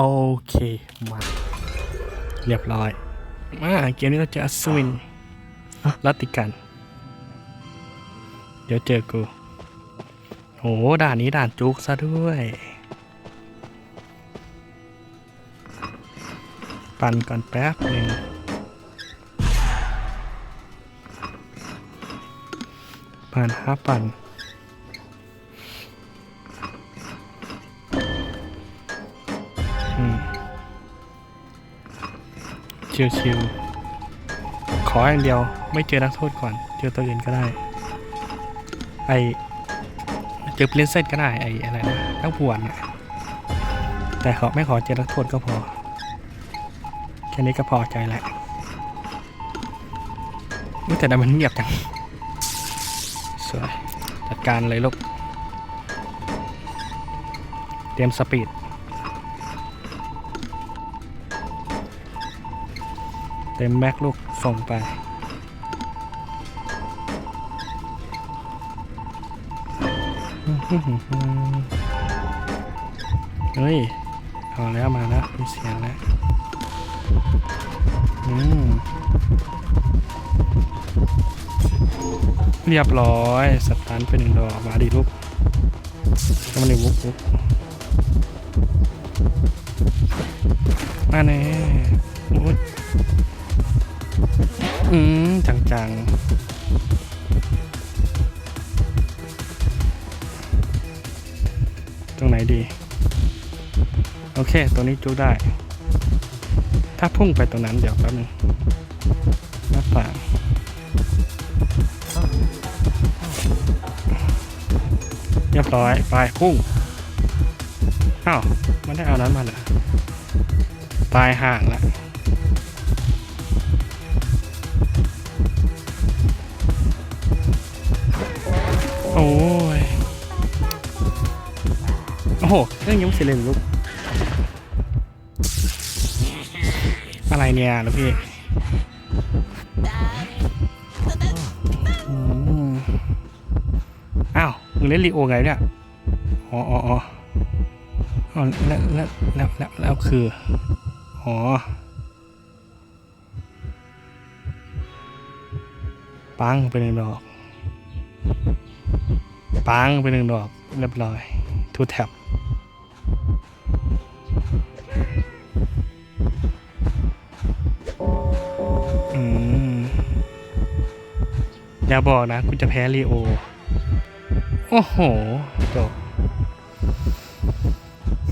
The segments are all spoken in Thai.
โอเค มา เรียบร้อย มาเกมนี้เราเจออัศวินรัตติกัน เดี๋ยวเจอกูโหด่านนี้ด่านจุกซะด้วย ปั่นก่อนแป๊บหนึ่งปั่นฮะปั่น ชิวๆขออย่างเดียวไม่เจอนักโทษก่อน เจอตัวอื่นก็ได้ ไอเจอเพลนเซตก็ได้ไออะไรนะนักบวชนี่ยแต่ขอไม่ขอเจอนักโทษก็พอ แค่นี้ก็พอใจแล้วอุ๊ยแต่ดันมันเงียบจังสวยจัดการเลยลูก เตรียมสปีด เต็มแม็กลูกส่งไป เฮ้ย เอาแล้วมาแล้วมีเสียงแล้วอืมเรียบร้อย สตันเป็นหนึ่งดอกมาดีลูกก็มาเลยวุบวุบมาแน่โอืม จังๆ ตรงไหนดี โอเค ตัวนี้จุกได้ ถ้าพุ่งไปตรงนั้นเดี๋ยวแป๊บนึงหน้าต่างเรียบร้อย ไป พุ่ง อ้าวไม่ได้เอานั้นมาเหรอตายห่างละ อ้โหเรื่องยังไม่เสร็จเลยลูกอะไรเนี่ยลูกพี่อ้าวมึงเล่นลีโอไงเนี่ยอ๋ออ๋ออ๋ออ๋อแล้วแล้วแล้วแล้วแล้วคืออ๋อปังไปหนึ่งดอกปังไปหนึ่งดอก เรียบร้อยทูแท็บ อืม อย่าบอกนะกูจะแพ้ลีโอ โอ้โห จบ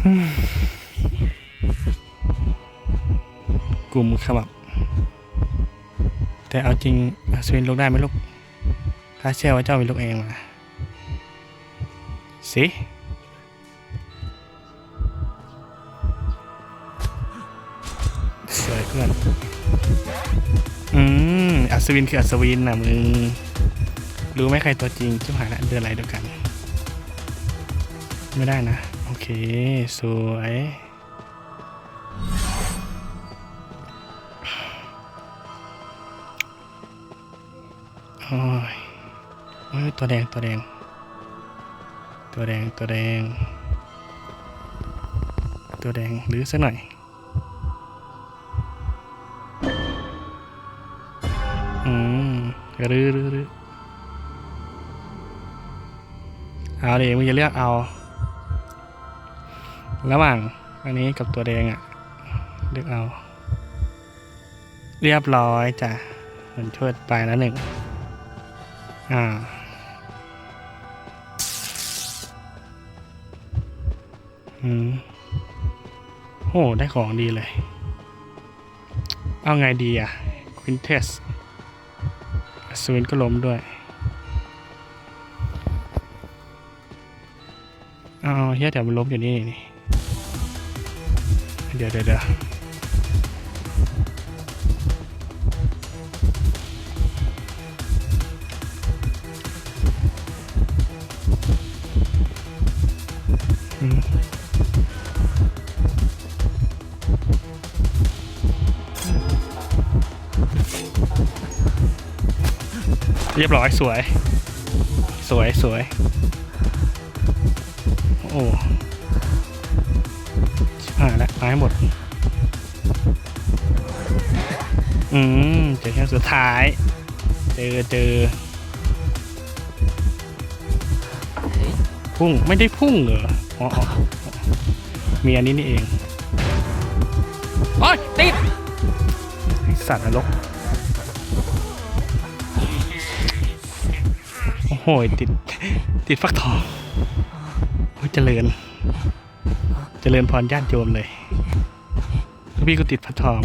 อืมกลุ่มขมับ แต่เอาจริงอาสวินลูกได้ไหมลูกข้าเชื่อว่าเจ้าเป็นลูกเองมา สิสวยเพื่อน อัศวินคืออัศวินนะมึง รู้ไหมใครตัวจริงชิบหายละเดินอะไรเดียวกัน ไม่ได้นะ โอเค สวยโอ้ยโอ้ยตัวแดงตัวแดง ตัวแดงตัวแดง ตัวแดงหรือสักหน่อย รื้อรื้อเอาดิมึงจะเลือกเอา ระหว่างอันนี้กับตัวแดงอะเลือกเอา เรียบร้อยจ้ะเหมันช่วยไปแล้วหนึ่ง อ่าอืมโอ้ได้ของดีเลย เอาไงดีอะควินเทส สวินก็ล้มด้วยอ้าเฮียแต่มันล้มอยู่นี่นี่เดี๋ยวเดี๋ยว เรียบร้อยสวย สวยสวยโอ้ชิบหายแล้วตายให้หมด อืม เจอแค่สุดท้าย เจอเจอพุ่ง ไม่ได้พุ่งเหรออ๋ออ๋อมีอันนี้นี่เอง โอ้ยติดไอ้สัตว์นรก โอ้โหติดติดฟักทองโอ้เจริญ เจริญพรญาติโยมเลยพี่ก็ติดฟักทอง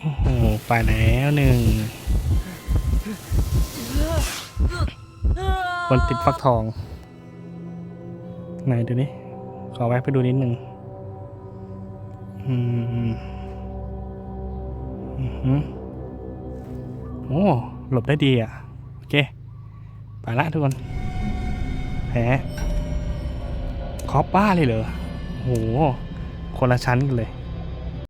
โอ้โห ไปแล้วหนึ่ง คนติดฟักทอง ไหนดูนี่ขอแวะไปดูนิดหนึ่งอืมอือหือโอ้ หลบได้ดีอะ เค ไปละทุกคนแผลคอปบ้าเลยเหรอโอ้โหคนละชั้นกันเลย